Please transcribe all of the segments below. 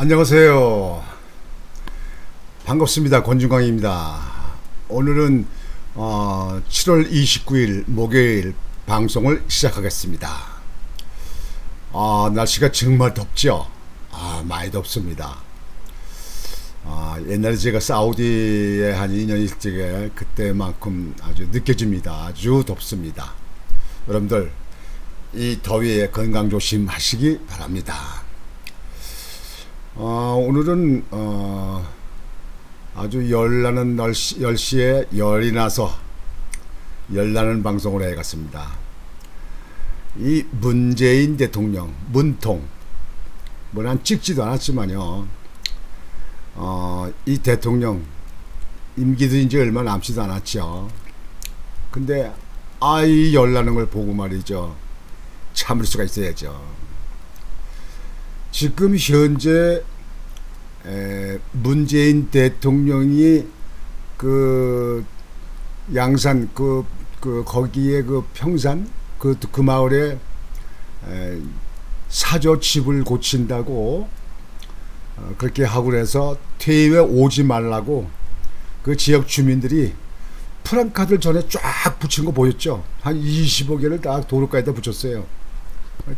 안녕하세요. 반갑습니다. 권중광입니다. 오늘은 어, 7월 29일 목요일 방송을 시작하겠습니다. 아, 날씨가 정말 덥죠? 아, 많이 덥습니다. 아, 옛날에 제가 사우디에 한 2년 있을 적에 그때만큼 아주 느껴집니다. 아주 덥습니다. 여러분들 이 더위에 건강 조심하시기 바랍니다. 어, 오늘은 어, 아주 열나는 날씨, 10시에 열이 나서 열나는 방송을 해갔습니다. 이 문재인 대통령 문통 뭐난 찍지도 않았지만요. 어, 이 대통령 임기도 이제 얼마 남지도 않았죠. 근데 아이 열나는 걸 보고 말이죠. 참을 수가 있어야죠. 지금 현재 에, 문재인 대통령이 그 양산 그, 그 거기에 그 평산 그, 그 마을에 에, 사저 집을 고친다고 어, 그렇게 하고 그래서 퇴임에 오지 말라고 그 지역 주민들이 프랑카드를 전에 쫙 붙인 거 보였죠? 한 20여 개를 다 도로가에다 붙였어요.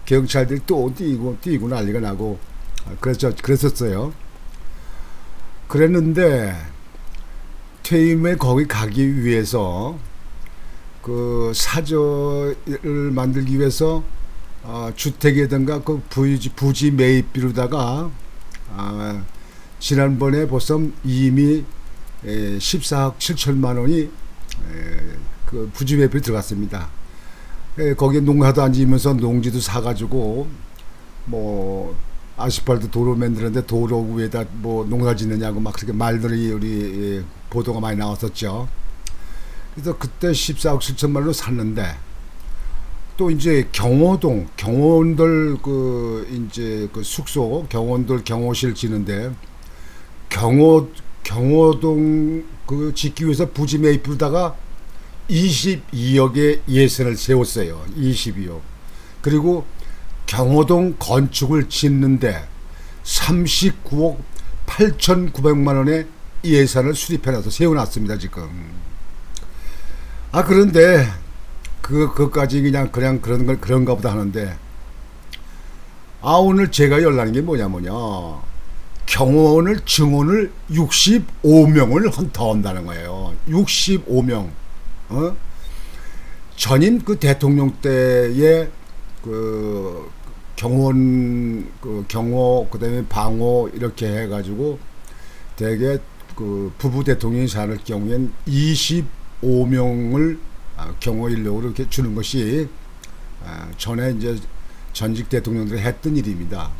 경찰들이 또 뛰고 뛰고 난리가 나고 그랬죠 그랬었어요. 그랬는데 퇴임에 거기 가기 위해서 그 사저를 만들기 위해서 어, 주택이든가 그 부지, 부지 매입비로다가 아, 지난번에 벌써 이미 에, 14억 7천만 원이 에, 그 부지 매입비 들어갔습니다. 예, 거기에 농사도 안 지면서 농지도 사가지고 뭐 아스팔트 도로 만드는데 도로 위에다 뭐 농사 짓느냐고 막 그렇게 말들이 우리 예, 보도가 많이 나왔었죠. 그래서 그때 14억 7천만 원로 샀는데 또 이제 경호동 경호원들 그 이제 그 숙소 경호원들 경호실 지는데 경호 경호동 그 짓기 위해서 부지 매입 부다가 22억의 예산을 세웠어요. 22억. 그리고 경호동 건축을 짓는데 39억 8,900만 원의 예산을 수립해놔서 세워놨습니다. 지금. 아 그런데 그 그까지 그냥 그냥 그런 걸 그런가 보다 하는데 아 오늘 제가 연락한 게 뭐냐 뭐냐 경호원을 증원을 65명을 더 한다는 거예요. 65명. 어? 전임 그 대통령 때의 그 경호원 그 경호 그다음에 방호 이렇게 해가지고 대개 그 부부 대통령이 살 경우엔 25명을 아, 경호 인력으로 이렇게 주는 것이 아, 전에 이제 전직 대통령들이 했던 일입니다.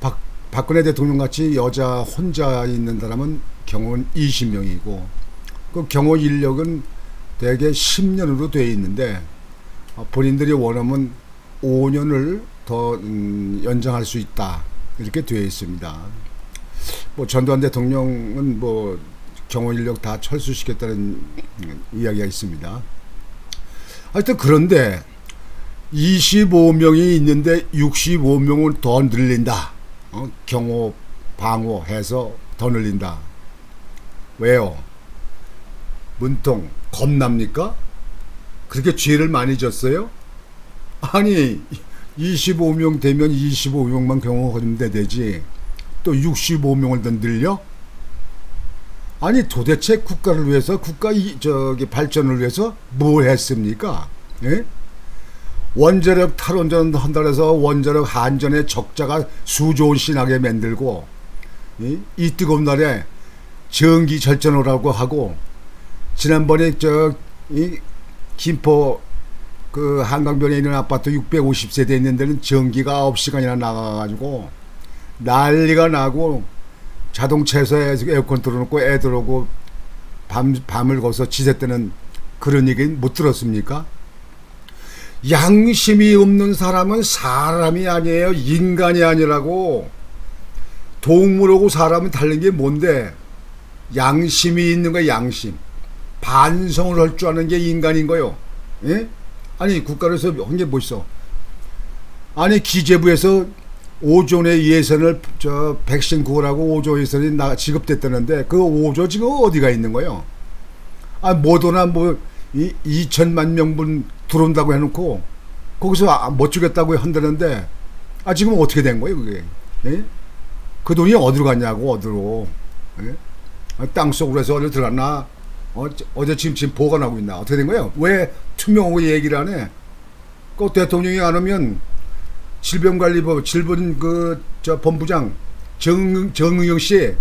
박 박근혜 대통령 같이 여자 혼자 있는 사람은 경호원 20명이고 그 경호 인력은 대개 10년으로 되어 있는데 어, 본인들이 원하면 5년을 더 음, 연장할 수 있다 이렇게 되어 있습니다. 뭐 전두환 대통령은 뭐 경호 인력 다 철수시켰다는 음, 이야기가 있습니다. 하여튼 그런데 25명이 있는데 65명을 더 늘린다. 어? 경호 방호 해서 더 늘린다. 왜요? 문통 겁납니까? 그렇게 죄를 많이 졌어요? 아니 25명 되면 25명만 경호하면 되지 또 65명을 더 늘려? 아니 도대체 국가를 위해서 국가 이, 저기 발전을 위해서 뭘 했습니까? 예? 원자력 탈원전 한다 해서 원자력 한전의 적자가 수조 원씩 나게 만들고 이, 이 뜨거운 날에 전기 절전하라고 하고 지난번에 저 이 김포 그 한강변에 있는 아파트 650세대 있는 데는 전기가 9시간이나 나가가지고 난리가 나고 자동차에서 에어컨 틀어놓고 애들 오고 밤, 밤을 거서 지새때는 그런 얘기 못 들었습니까? 양심이 없는 사람은 사람이 아니에요. 인간이 아니라고. 동물하고 사람은 다른 게 뭔데? 양심이 있는 거야, 양심. 반성을 할 줄 아는 게 인간인 거요. 예? 아니 국가로서 한게뭐 있어? 아니 기재부에서 5조의 예산을 저 백신 구하라고 5조 예산이 나 지급됐다는데 그 5조 지금 어디가 있는 거예요? 아 모더나 뭐 이, 2천만 명분 들어온다고 해놓고 거기서 아, 못 주겠다고 한다는데 아 지금 어떻게 된 거예요 그게? 예? 그 돈이 어디로 갔냐고 어디로? 예? 아, 땅 속으로 해서 어디 들어갔나? 어, 어제 지금 지금 보관하고 있나? 어떻게 된 거예요? 왜 투명하고 얘기를 안 해? 그 대통령이 안 오면 질병관리법 질병 그저 본부장 정 정의용 씨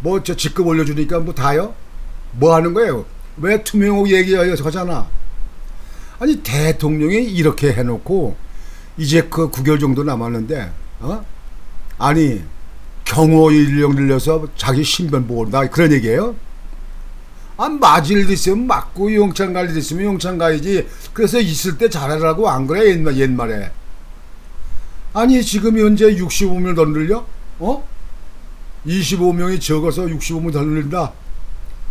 뭐 저 직급 올려주니까 뭐 다요? 뭐 하는 거예요? 왜 투명하고 얘기해서 하잖아. 아니 대통령이 이렇게 해놓고 이제 그 9개월 정도 남았는데 어? 아니 경호 인력 늘려서 자기 신변 보호한다 그런 얘기예요? 아 맞을 일 있으면 맞고 용창 갈일 있으면 용창 가야지 그래서 있을 때 잘하라고 안 그래 옛말, 옛말에 아니 지금 현재 65명 더 늘려? 어? 25명이 적어서 65명 더 늘린다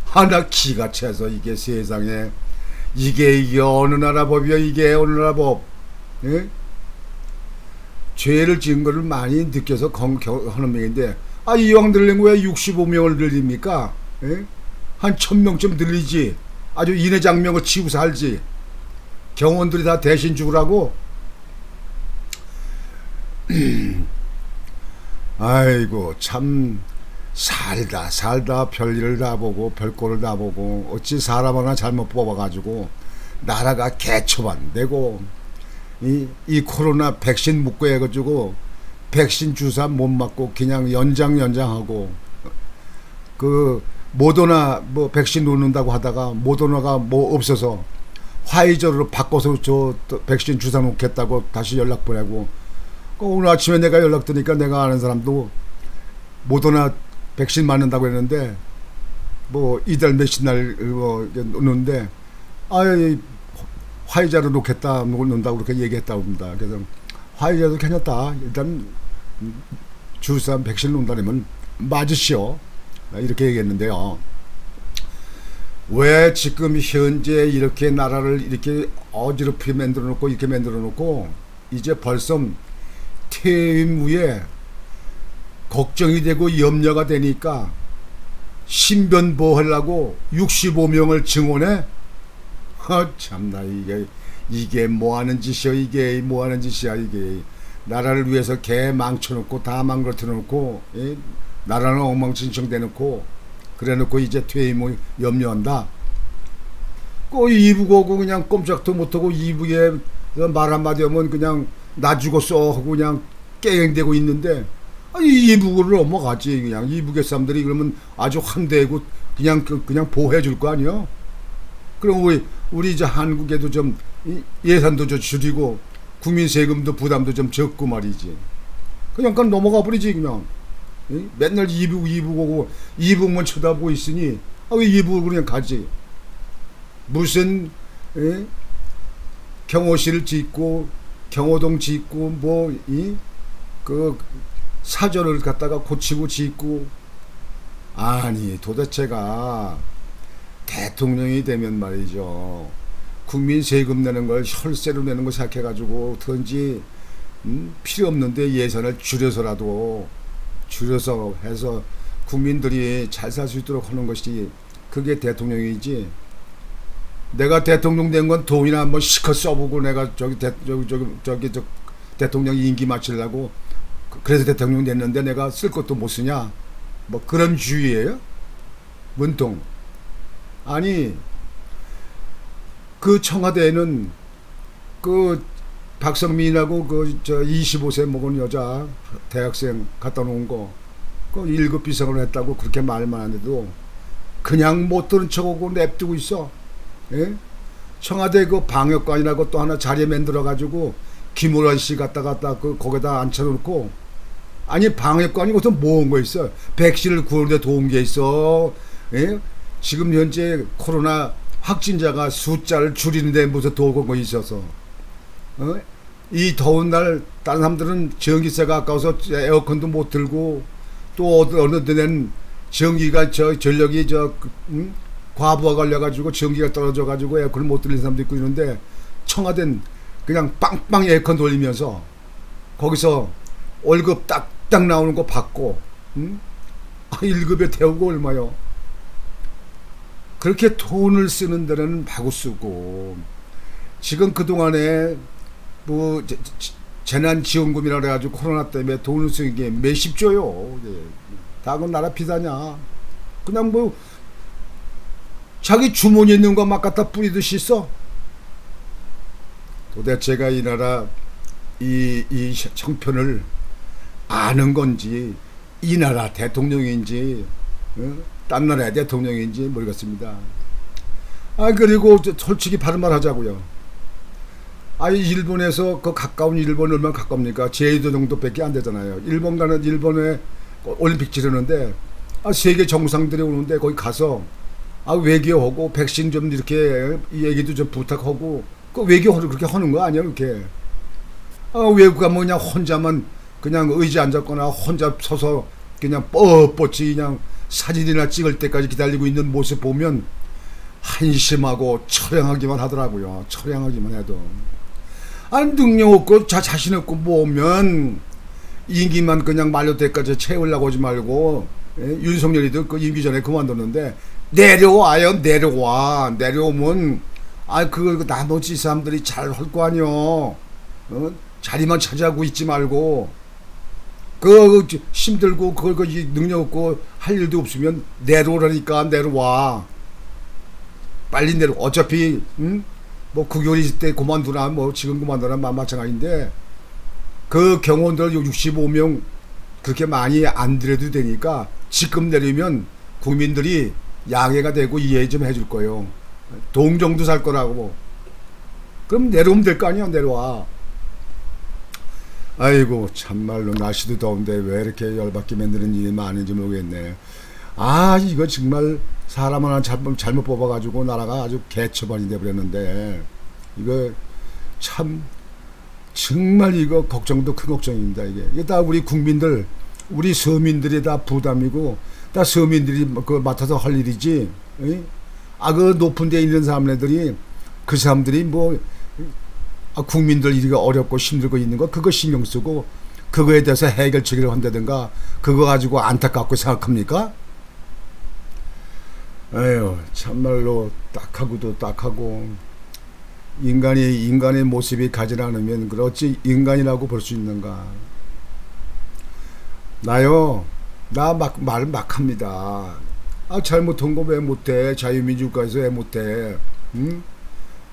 하나 기가 차서 이게 세상에 이게 이게 어느 나라 법이야 이게 어느 나라 법 예? 죄를 지은 거를 많이 느껴서 건, 겨, 하는 명인데 아 이왕 늘린 거왜 65명을 늘립니까? 예? 한 1000명쯤 늘리지. 아주 인해 장명을 치고 살지. 경원들이 다 대신 죽으라고? 아이고 참. 살다 살다 별일을 다 보고 별꼴을 다 보고 어찌 사람 하나 잘못 뽑아가지고 나라가 개초반 되고 이, 이 코로나 백신 묻고 해가지고 백신 주사 못 맞고 그냥 연장 연장하고 그 모더나 뭐 백신 놓는다고 하다가 모더나가 뭐 없어서 화이저로 바꿔서 저또 백신 주사 놓겠다고 다시 연락 보내고 그 오늘 아침에 내가 연락 드니까 내가 아는 사람도 모더나 백신 맞는다고 했는데 뭐 이달 몇십 날뭐 놓는데 아이 화이자로 놓겠다 놓는다고 그렇게 얘기했다고 합니다. 그래서 화이자도 괜찮다. 일단 주사 백신 놓는다면 맞으시오. 이렇게 얘기했는데요. 왜 지금 현재 이렇게 나라를 이렇게 어지럽게 만들어 놓고 이렇게 만들어 놓고 이제 벌써 퇴임 후에 걱정이 되고 염려가 되니까 신변 보호하려고 65명을 증원해? 아 참나 이게 이게 뭐 하는 짓이야 이게 뭐 하는 짓이야 이게 나라를 위해서 개 망쳐놓고 다 망가뜨려놓고 이 나라는 엉망진창 대놓고 그래놓고 이제 퇴임을 염려한다. 그 이북 오고 그냥 꼼짝도 못하고 이북에 말 한마디 하면 그냥 나 죽었어 하고 그냥 깨갱대고 있는데 아니 이북으로 넘어가지 그냥 이북의 사람들이 그러면 아주 환대고 그냥 그- 그냥 보호해 줄 거 아니야? 그럼 우리 우리 이제 한국에도 좀 이- 예산도 좀 줄이고 국민 세금도 부담도 좀 적고 말이지. 그냥 그냥 넘어가 버리지 그냥. 이? 맨날 이북 이북 오고 이북만 쳐다보고 있으니 아 왜 이북으로 그냥 가지? 무슨 예? 경호실을 짓고 경호동 짓고 뭐이그 사전을 갖다가 고치고 짓고 아니 도대체가 대통령이 되면 말이죠 국민 세금 내는 걸 혈세로 내는 거 생각해가지고 어떤지 음, 필요 없는데 예산을 줄여서라도 줄여서 해서 국민들이 잘 살 수 있도록 하는 것이 그게 대통령이지. 내가 대통령 된 건 돈이나 한번 시컷 써보고 내가 저기 대, 저기 저기 저기 저 대통령 임기 마치려고 그- 그래서 대통령 됐는데 내가 쓸 것도 못 쓰냐? 뭐 그런 주의예요? 문통. 아니 그 청와대에는 그 박성민하고 그 저 25세 먹은 여자 대학생 갖다 놓은 거 그 1급 비상을 했다고 그렇게 말만 하는데도 그냥 못 들은 척하고 냅두고 있어. 예? 청와대 그 방역관이라고 또 하나 자리에 만들어 가지고 김호란 씨 갖다 갖다 그 거기다 앉혀 놓고 아니 방역관이 무슨 모은 거 있어? 백신을 구하는데 도운 게 있어. 예? 지금 현재 코로나 확진자가 숫자를 줄이는데 무슨 거 있어서. 어? 이 더운 날 다른 사람들은 전기세가 아까워서 에어컨도 못 들고 또 어느 데는 전기가 저 전력이 저 음? 과부하 걸려가지고 전기가 떨어져가지고 에어컨을 못 들리는 사람도 있고 이런데 청와대는 그냥 빵빵 에어컨 돌리면서 거기서 월급 딱딱 나오는 거 받고 응? 아, 1급에 태우고 얼마요? 그렇게 돈을 쓰는 데는 마구 쓰고 지금 그동안에 뭐 재- 재- 재난 지원금이라 그래 가지고 코로나 때문에 돈을 쓰는 게 몇십 조요. 예. 다 그건 나라 비다냐. 그냥 뭐 자기 주머니에 있는 거 막 갖다 뿌리듯이 써. 도대체가 이 나라 이, 이 형편을 아는 건지 이 나라 대통령인지 어? 딴 나라의 대통령인지 모르겠습니다. 아 그리고 저 솔직히 바른 말 하자고요. 아 일본에서 그 가까운 일본 얼마나 가깝니까? 제주도 정도밖에 안 되잖아요. 일본 가는 일본에 올림픽 치르는데 아 세계 정상들이 오는데 거기 가서 아 외교하고 백신 좀 이렇게 이 얘기도 좀 부탁하고 그 외교를 그렇게 하는 거 아니야 이렇게 아 외국 가면 그냥 혼자만 그냥 의지 앉았거나 혼자 서서 그냥 뻣뻣이 그냥 사진이나 찍을 때까지 기다리고 있는 모습 보면 한심하고 처량하기만 하더라고요 처량하기만 해도 아 능력 없고 자 자신 없고 뭐면 임기만 그냥 만료 때까지 채우려고 하지 말고 예? 윤석열이도 그 임기 전에 그만뒀는데 내려와요 내려와 내려오면 아그 나머지 사람들이 잘 할 거 아니요 어? 자리만 차지하고 있지 말고 그 힘들고 그걸 그 능력 없고 할 일도 없으면 내려오라니까 내려와 빨리 내려 어차피 응? 뭐 국교리 때 그만두나 뭐 지금 그만두나 마- 마찬가지인데 그 경호원들 65명 그렇게 많이 안 들여도 되니까 지금 내리면 국민들이 양해가 되고 이해 좀 해줄 거예요. 동정도 살 거라고. 그럼 내려오면 될 거 아니야, 내려와. 아이고, 참말로 날씨도 더운데 왜 이렇게 열받게 만드는 일이 많은지 모르겠네. 아, 이거 정말 사람 하나 잘못, 잘못 뽑아가지고 나라가 아주 개처반이 돼버렸는데, 이거 참, 정말 이거 걱정도 큰 걱정입니다, 이게. 이게 다 우리 국민들, 우리 서민들이 다 부담이고, 다 서민들이 그 맡아서 할 일이지, 이? 아, 그 높은 데 있는 사람들이, 그 사람들이 뭐, 아, 국민들 일이가 어렵고 힘들고 있는 거, 그거 신경 쓰고, 그거에 대해서 해결책을 한다든가, 그거 가지고 안타깝고 생각합니까? 에휴, 참말로 딱하고도 딱하고, 인간이, 인간의 모습이 가지 않으면, 그 어찌 인간이라고 볼 수 있는가. 나요, 나 막, 말 막 합니다. 아, 잘못한 거 왜 못해? 자유민주국가에서 왜 못해? 응?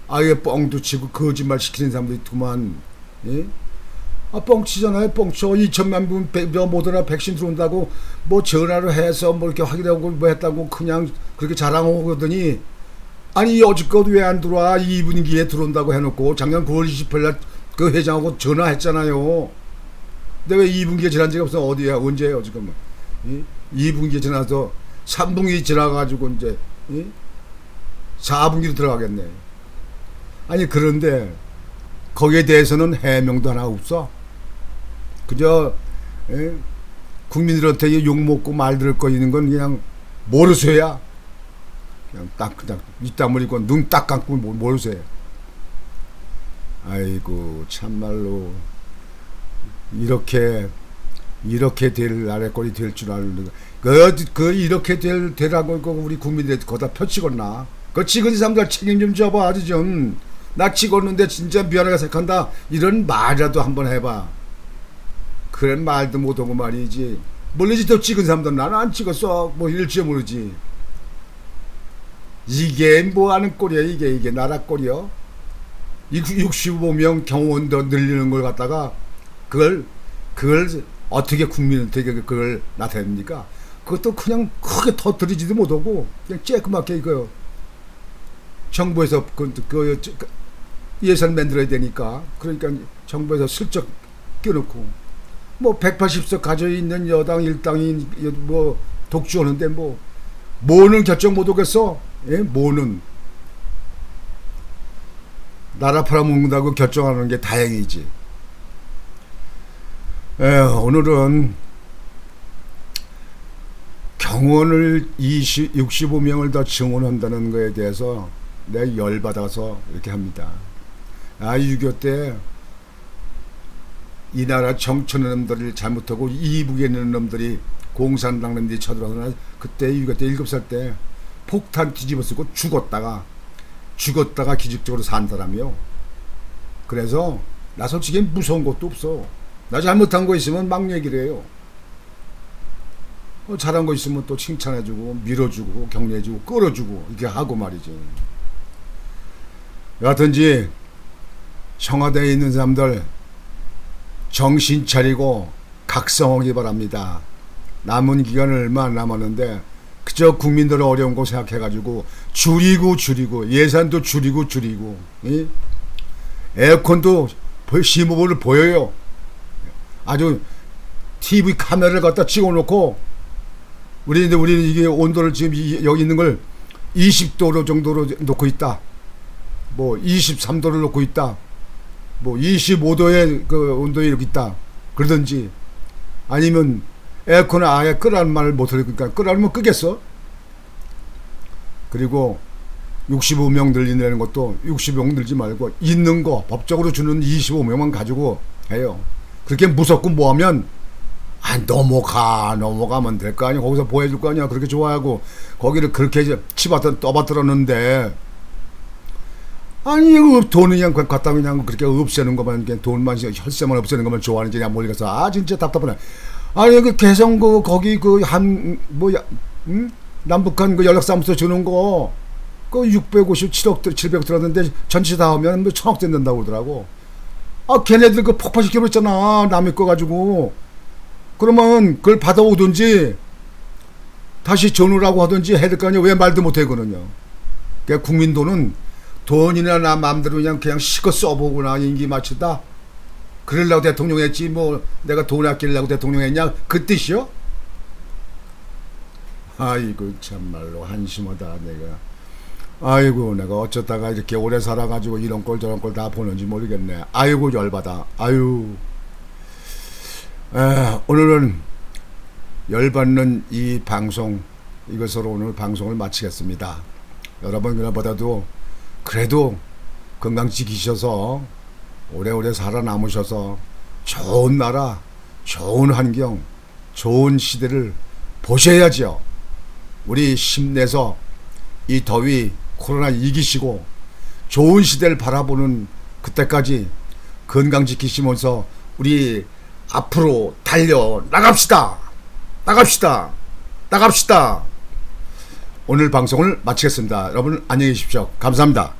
아예 뻥도 치고 거짓말 시키는 사람도 있구만. 예? 아, 뻥치잖아요, 뻥쳐. 2천만 분, 모더나 백신 들어온다고, 뭐 전화로 해서 뭐 이렇게 확인하고 뭐 했다고 그냥 그렇게 자랑하고 그러더니, 아니, 여지껏 왜 안 들어와? 2분기에 들어온다고 해놓고, 작년 9월 28일 날그 회장하고 전화했잖아요. 근데 왜 2분기에 지난 적이 없어? 어디야? 언제예요, 지금? 이 2분기 지나서 3분기 지나가지고 이제, 이 4분기로 들어가겠네. 아니, 그런데, 거기에 대해서는 해명도 하나 없어. 그저 에? 국민들한테 욕 먹고 말 들을 거 있는 건 그냥 모르쇠야. 그냥 딱 그냥 이따 물리고 눈 딱 감고 모- 모르쇠. 아이고 참말로 이렇게 이렇게 될 아래꼴이 될 줄 알는 그, 그 이렇게 될 되라고 그 우리 국민들이 거다 펴치겠나? 그 찍은 사람들 책임 좀 져봐 아주 좀. 나 찍었는데 진짜 미안하게 생각한다. 이런 말이라도 한번 해봐. 그런 말도 못하고 말이지. 물리지 또 찍은 사람들 나는 안 찍었어. 뭐 이럴지 모르지. 이게 뭐 하는 꼴이야 이게 이게 나라 꼴이요. 65명 경호원 더 늘리는 걸 갖다가 그걸 그걸 어떻게 국민한테 그걸 나타냅니까? 그것도 그냥 크게 터뜨리지도 못하고 그냥 쬐끄맣게 이거요. 정부에서 그, 그, 그 예산 만들어야 되니까 그러니까 정부에서 슬쩍 껴놓고 뭐 180석 가져 있는 여당 일당이 뭐 독주하는데 뭐 뭐는 결정 못 하겠어? 예, 뭐는 나라 팔아먹는다고 결정하는 게 다행이지. 에, 오늘은 경원을 20, 65명을 더 증원한다는 거에 대해서 내가 열받아서 이렇게 합니다. 아, 6.25때 이 나라 정치하는 놈들을 잘못하고 이북에 있는 놈들이 공산당 놈들이 쳐들어서 그때 그때 일곱 살 때 폭탄 뒤집어 쓰고 죽었다가 죽었다가 기적적으로 산 사람이요. 그래서 나 솔직히 무서운 것도 없어. 나 잘못한 거 있으면 막 얘기를 해요. 어, 잘한 거 있으면 또 칭찬해주고 밀어주고 격려해주고 끌어주고 이렇게 하고 말이지. 여하튼지 청와대에 있는 사람들 정신 차리고 각성하기 바랍니다. 남은 기간은 얼마 안 남았는데 그저 국민들의 어려운 거 생각해가지고 줄이고 줄이고 예산도 줄이고 줄이고 이? 에어컨도 심호흡을 보여요. 아주 TV 카메라를 갖다 찍어놓고 우리 이제 우리는 이게 온도를 지금 이- 여기 있는 걸 20도로 정도로 놓고 있다. 뭐 23도를 놓고 있다. 뭐 25도의 그 온도에 이렇게 있다. 그러든지 아니면 에어컨을 아예 끄라는 말을 못 하니까 끄라면 끄겠어. 그리고 65명 들리는 것도 65명 들지 말고 있는 거 법적으로 주는 25명만 가지고 해요. 그렇게 무섭고 뭐하면 아 넘어가 넘어가면 될 거 아니야 거기서 보여줄 거 아니야 그렇게 좋아하고 거기를 그렇게 이제 치받아 떠받들었는데 아니 이거 돈은 그냥 갖다 그냥 그렇게 없애는 것만 그냥 돈만 혈세만 없애는 것만 좋아하는지 그냥 모르겠어. 아 진짜 답답하네. 아니 그 개성 그 거기 그 한 뭐야 음? 남북한 그 연락사무소 주는 거 그 657억 700억 들었는데 전체 다 하면 뭐 천억 된다고 그러더라고. 아 걔네들 그 폭파시켜버렸잖아. 남의 거 가지고. 그러면 그걸 받아오든지 다시 전우라고 하든지 해야 될 거 아니야. 왜 말도 못해 그러냐 그러니까 국민 돈은 돈이나 나 마음대로 그냥 그냥 실컷 써보거나. 인기 맞추다. 그러려고 대통령 했지. 뭐 내가 돈 아끼려고 대통령 했냐? 그 뜻이요? 아이고 참말로 한심하다 내가. 아이고 내가 어쩌다가 이렇게 오래 살아가지고 이런 꼴 저런 꼴 다 보는지 모르겠네. 아이고 열받아. 아유. 에, 오늘은 열받는 이 방송 이것으로 오늘 방송을 마치겠습니다. 여러분 그날보다도 그래도 건강 지키셔서 오래오래 살아남으셔서 좋은 나라, 좋은 환경, 좋은 시대를 보셔야죠. 우리 힘내서 이 더위 코로나 이기시고 좋은 시대를 바라보는 그때까지 건강 지키시면서 우리 앞으로 달려 나갑시다. 나갑시다. 나갑시다. 오늘 방송을 마치겠습니다. 여러분 안녕히 계십시오. 감사합니다.